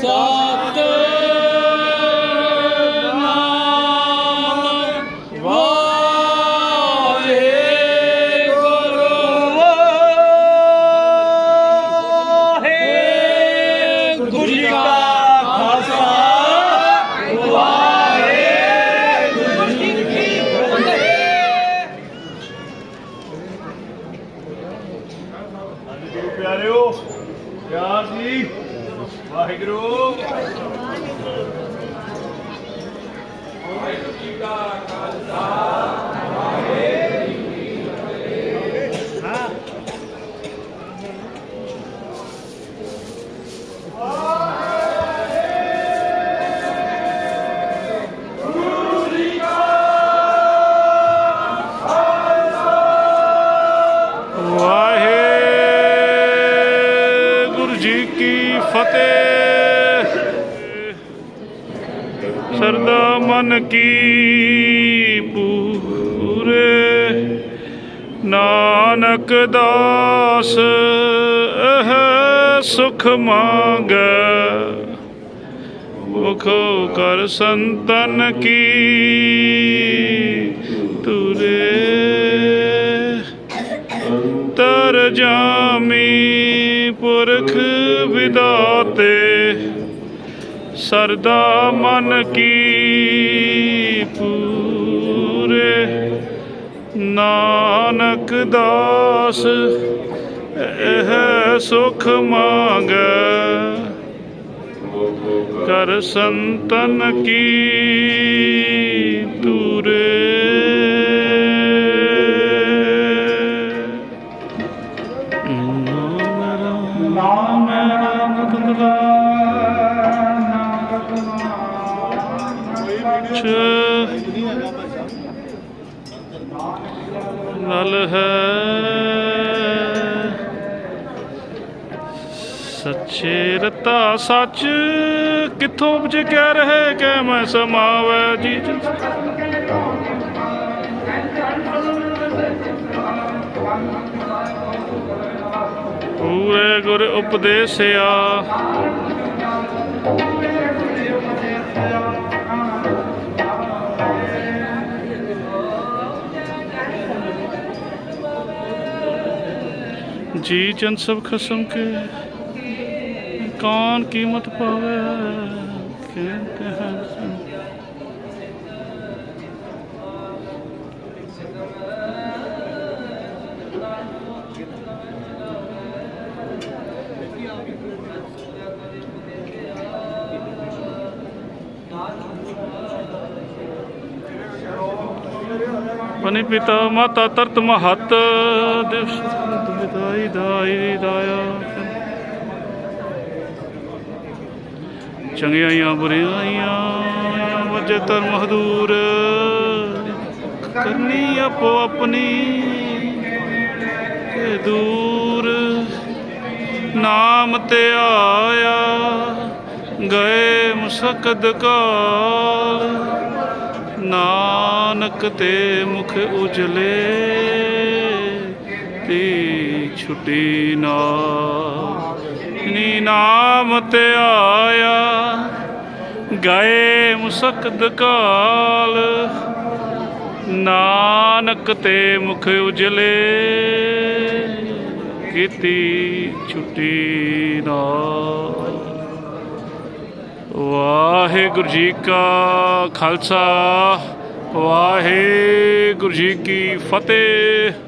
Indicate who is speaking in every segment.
Speaker 1: 감사합니다. ਵਾਹਿਗੁਰੂ ਕੀ ਪੂਰੇ ਨਾਨਕ ਦਾਸ ਇਹ ਸੁਖ ਮੰਗੈ। ਮੁਖੋ ਕਰ ਸੰਤਨ ਕੀ ਤੁਰੇ। ਤਰ ਜਾਮੀ ਪੁਰਖ ਵਿਦਾਤੇ। ਸਰਦਾ ਮਨ ਕੀ ਨਾਨਕ ਦਾਸ ਇਹ ਸੁਖ ਮੰਗੈ। ਕਰ ਸੰਤਨ ਕੀ ਤੂਰੇ ਨਾਮ ਰਾਮ ਤੁੰਦਲਾ ਨਲ ਸੱਚੇ ਰਤਾ ਸੱਚ, ਕਿਥੋਂ ਉਪਜ ਕਹਿ ਰਹੇ ਕਿ ਮੈਂ ਸਮਾਵੈ ਜੀ ਪੂਰੇ ਗੁਰ ਉਪਦੇਸਿਆ। ਜੀ ਜਨ ਸਭ ਖਸਮ ਕੇ। ਕੌਣ ਕੀਮਤ ਪਾਵੇ ਕਹਿੰਦੇ ਹਨ ਪਨੀ ਪਿਤਾ ਮਾਤਾ ਤਰਤ ਮਹਤ ਦਿਵਸ ਵਿਦਾਈ ਦਾਈ ਦਾਇਆ। ਚੰਗਿਆਈਆਂ ਬੁਰਿਆਈਆਂ ਵਜੇ ਧਰਮ ਹਦੂਰ ਕਰਨੀ ਆਪੋ ਆਪਣੀ ਤੇ ਦੂਰ। ਨਾਮ ਤੇ ਆਇਆ, ਗਏ ਮੁਸਕਦ ਕਾਲ। ਨਾਨਕ ਤੇ ਮੁਖ ਉਜਲੇ ਤੀ ਛੁੱਟੀ ਨਾ ਨੀ ਨਾਮ ਤੇ ਆਇਆ, ਗਏ ਮੁਸਕਦ ਕਾਲ। ਨਾਨਕ ਤੇ ਮੁਖ ਉਜਲੇ, ਕੀਤੀ ਛੁੱਟੀ ਨਾ ਵਾਹਿਗੁਰੂ ਜੀ ਕਾ ਖਾਲਸਾ, ਵਾਹਿਗੁਰੂ ਜੀ ਕੀ ਫਤਿਹ।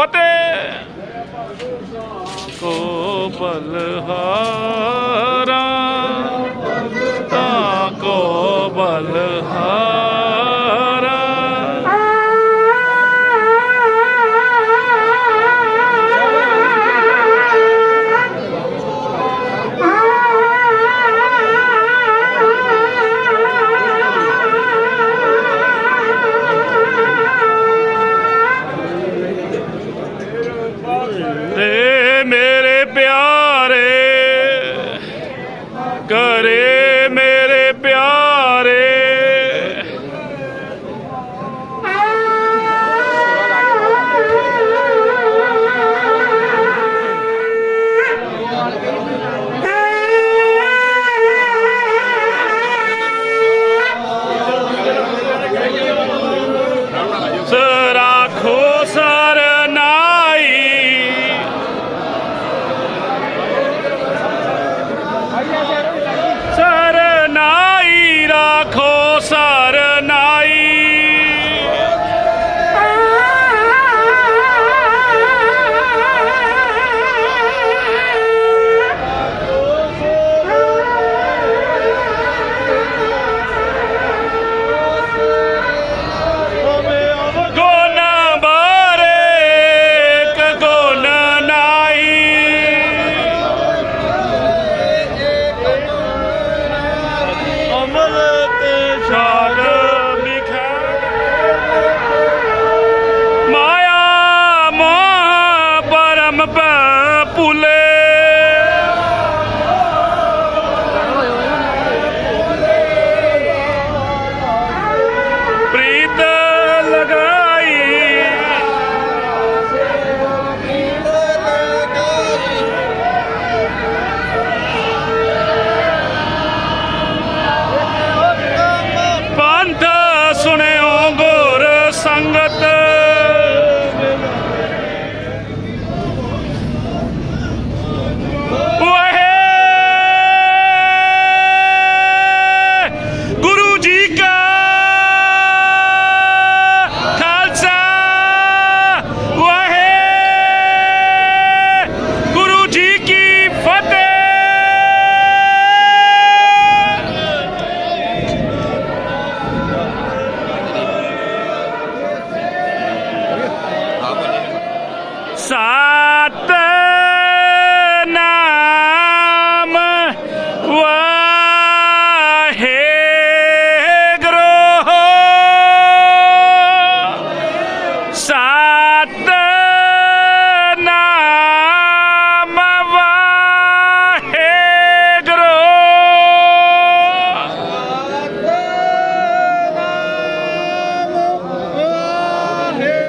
Speaker 1: ਫਤਿਹ। ਕੋ ਬਲਹਾਰਾ ਤਾਂ ਕੋ ਬਲਹਾਰਾ